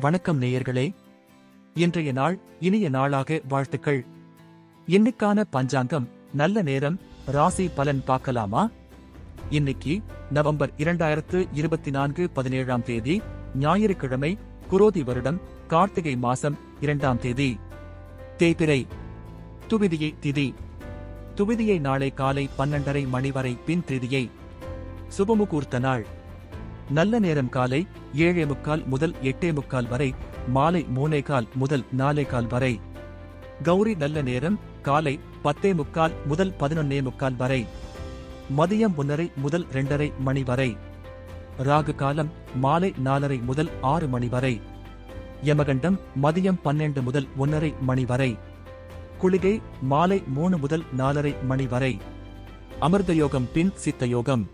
வணக்கம் நேயர்களே. இன்றைய நாள் இனிய நாளாக வாழ்த்துக்கள். இன்னைக்கான பஞ்சாங்கம் நல்ல நேரம் ராசி பலன் பார்க்கலாமா? இன்னைக்கு நவம்பர் இரண்டாயிரத்து இருபத்தி நான்கு பதினேழாம் தேதி ஞாயிற்றுக்கிழமை குரோதி வருடம் கார்த்திகை மாசம் இரண்டாம் தேதி. தேய்பிரை துவிதியை திதி. துவிதியை நாளை காலை பன்னெண்டரை மணி வரை பின் திதியை. சுபமுகூர்த்த நாள். நல்ல நேரம் காலை ஏழே முக்கால் முதல் எட்டே முக்கால் வரை மாலை மூணே கால் முதல் நாலே கால் வரை. கௌரி நல்ல நேரம் காலை பத்தே முக்கால் முதல் பதினொன்னே முக்கால் வரை. மதியம் ஒன்னரை முதல் இரண்டரை மணி வரை. ராகு காலம் மாலை நாலரை முதல் ஆறு மணி வரை. யமகண்டம் மதியம் பன்னெண்டு முதல் ஒன்னரை மணி வரை. குளிகை மாலை மூணு முதல் நாலரை மணி வரை. அமிர்த யோகம் பின் சித்த யோகம்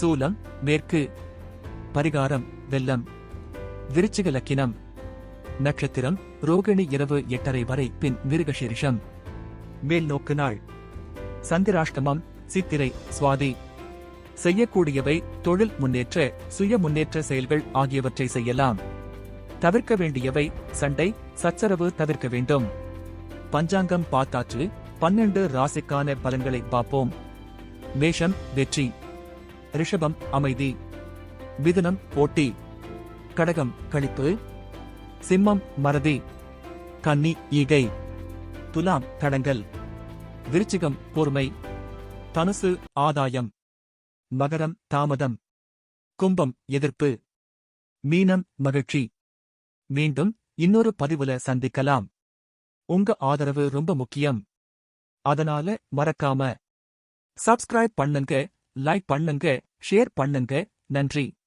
சூலம் மேற்கு பரிகாரம் வெள்ளம் விருச்சிக லக்கினம் நட்சத்திரம் ரோகிணி இரவு எட்டரை வரை பின் மிருகசீரிஷம். மேல் நோக்கு நாள். சந்திராஷ்டமம் சித்திரை சுவாதி. செய்யக்கூடியவை தொழில் முன்னேற்ற சுய முன்னேற்ற செயல்கள் ஆகியவற்றை செய்யலாம். தவிர்க்க வேண்டியவை சண்டை சச்சரவு தவிர்க்க வேண்டும். பஞ்சாங்கம் பார்த்தாச்சு பன்னெண்டு ராசிக்கான பலன்களை பார்ப்போம். மேஷம் வெற்றி. ரிஷபம் அமைதி. மிதுனம் போட்டி. கடகம் களிப்பு சிம்மம் மறதி. கன்னி ஈகை. துலாம் தடங்கல். விருச்சிகம் பொறுமை. தனுசு ஆதாயம். மகரம் தாமதம். கும்பம் எதிர்ப்பு. மீனம் மகிழ்ச்சி. மீண்டும் இன்னொரு பதிவுல சந்திக்கலாம். உங்க ஆதரவு ரொம்ப முக்கியம். அதனால மறக்காம. சப்ஸ்கிரைப் பண்ணுங்க லைக் பண்ணுங்க ஷேர் பண்ணுங்க. நன்றி.